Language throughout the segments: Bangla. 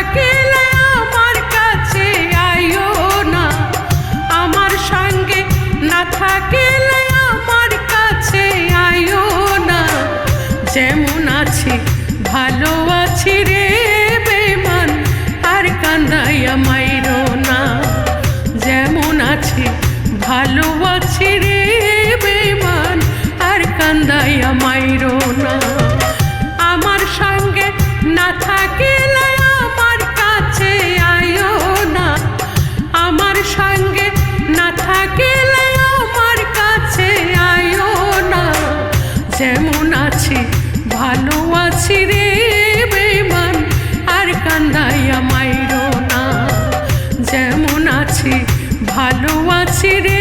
থাকিলে না। যেমন আছি, ভালো আছি রে বেমান আর কান্দাইয়া মাইরো না যেমন আছি, ভালো আছি রে বেমান আর কান্দাইয়া মাইরো না আমার সঙ্গে না থাকে আছি ভালো আছি রে।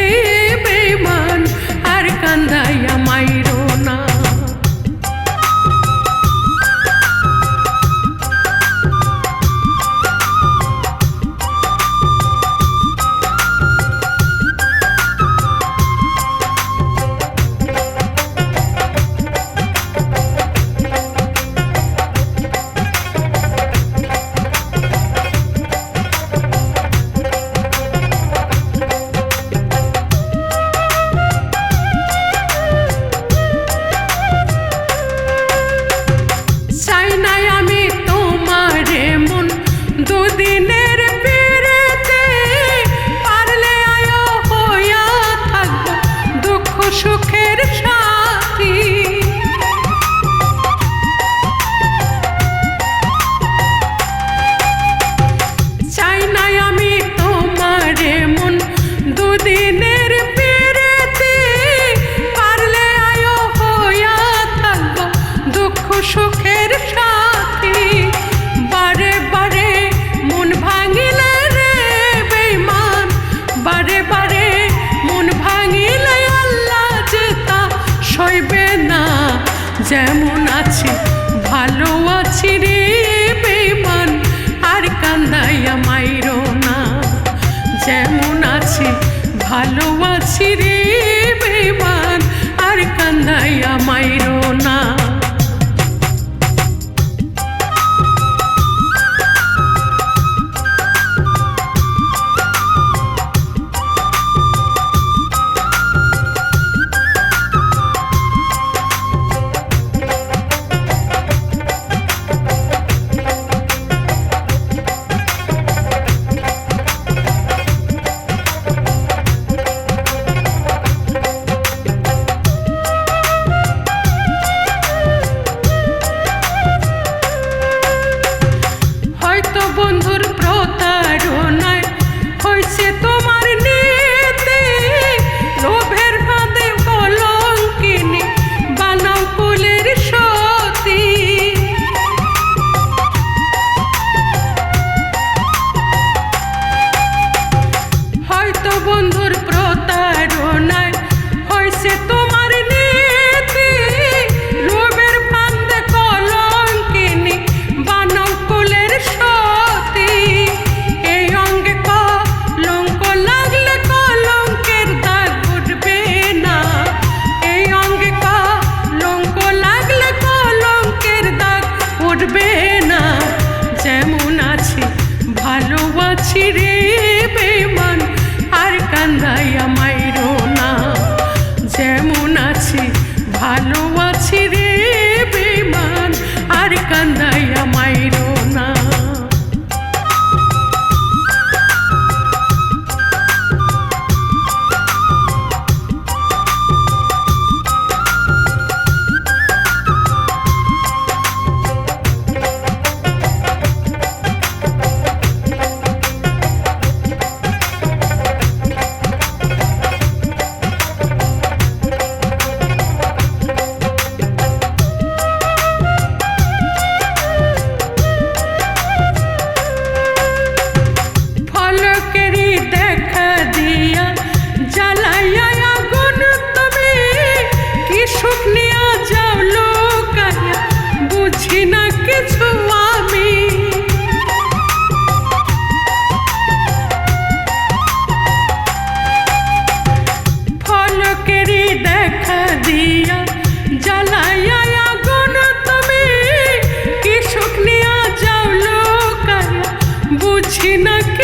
যেমন আছে, ভালো আছি রে বেমান আর কান্দাইয়া মাইর না যেমন আছে, ভালো আছি রে বেমান আর কান্দাইয়া মাইরো